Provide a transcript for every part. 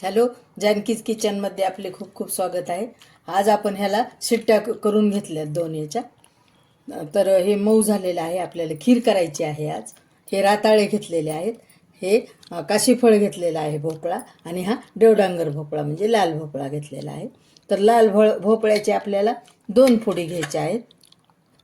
Hello जानकीज किचनमध्ये आपले खूप खूप स्वागत आहे. आज आपण ह्याला शिट्ट्या करून घेतल्यात दोन याच्या. तर हे मऊ झालेलं आहे आपल्याला खीर करायची आहे आज. हे राताळे घेतलेले आहेत. हे काशीफळ घेतलेलं आहे भोपळा आणि हा देवडांगर भोपळा म्हणजे लाल भोपळा घेतलेला आहे. तर लाल भो भोपळ्याचे आपल्याला दोन फोडी घ्यायच्या आहेत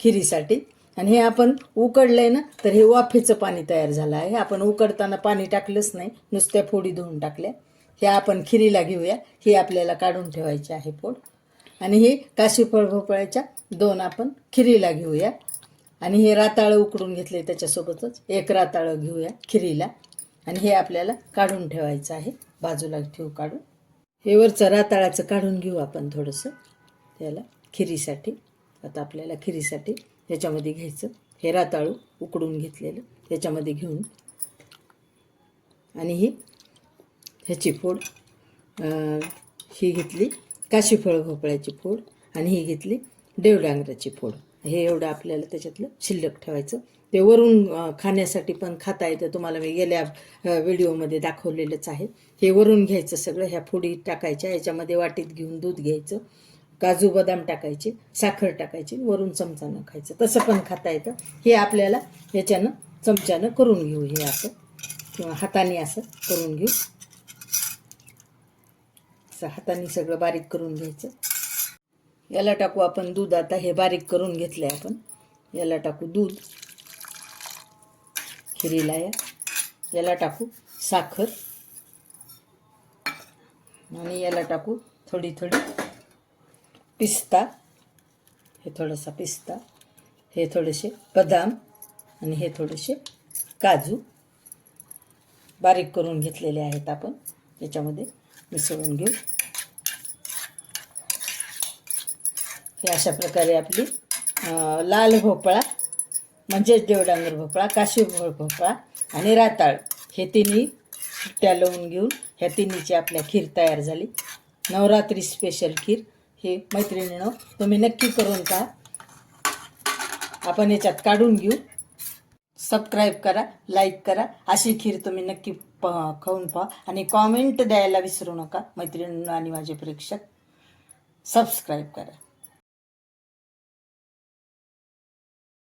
खिरीसाठी. आणि हे आपण उकडलंय ना तर हे वाफेचं पाणी तयार झालं आहे. आपण उकडताना पाणी टाकलंच नाही नुसत्या फोडी धुवून टाकल्या. हे आपण खिरीला घेऊया. हे आपल्याला काढून ठेवायची आहे फोड आणि हे काशीफळ भोपळ्याच्या दोन आपण खिरीला घेऊया. आणि हे राताळं उकडून घेतले त्याच्यासोबतच एक राताळं घेऊया खिरीला. आणि हे आपल्याला काढून ठेवायचं आहे. बाजूला ठेवू काढून. हे वरचं राताळाचं काढून घेऊ आपण थोडंसं. त्याला खिरीसाठी. आता आपल्याला खिरीसाठी ह्याच्यामध्ये घ्यायचं. हे राताळू उकडून घेतलेलं त्याच्यामध्ये घेऊन. आणि ही ह्याची फोड ही घेतली काशीफळ भोपळ्याची फोड आणि ही घेतली देवडांगराची फोड. हे एवढं आपल्याला त्याच्यातलं शिल्लक ठेवायचं. ते वरून खाण्यासाठी पण खाता येतं. तुम्हाला मी गेल्या व्हिडिओमध्ये दाखवलेलंच आहे. हे वरून घ्यायचं सगळं. ह्या फोडी टाकायच्या. याच्यामध्ये वाटीत घेऊन दूध घ्यायचं. काजू बदाम टाकायचे साखर टाकायची वरून चमचानं खायचं. तसं पण खाता येतं. हे आपल्याला याच्यानं चमच्यानं करून घेऊ. हे असं किंवा हाताने असं करून घेऊ. असं हाताने सगळं बारीक करून घ्यायचं. याला टाकू आपण दूध. आता हे बारीक करून घेतलं आहे आपण. याला टाकू दूध. खिरीला या. याला टाकू साखर. आणि याला टाकू थोडी थोडी पिस्ता. हे थोडासा पिस्ता. हे थोडेसे बदाम. आणि हे थोडेसे काजू. बारीक करून घेतलेले आहेत आपण. याच्यामध्ये मिसळून घेऊ. हे अशा प्रकारे आपली लाल भोपळा म्हणजेच देवडांगर भोपळा काशी भोपळा आणि राताळ हे तिन्ही त्या लावून घेऊन ह्या तिन्हीची आपल्या खीर तयार झाली. नवरात्री स्पेशल खीर. हे मैत्रिणीनं तुम्ही नक्की करून का आपण याच्यात काढून घेऊ. सबस्क्राईब करा लाईक करा. अशी खीर तुम्ही नक्की प खाऊन पहा. आणि कॉमेंट द्यायला विसरू नका मैत्रिणींना आणि माझे प्रेक्षक. सबस्क्राईब करा.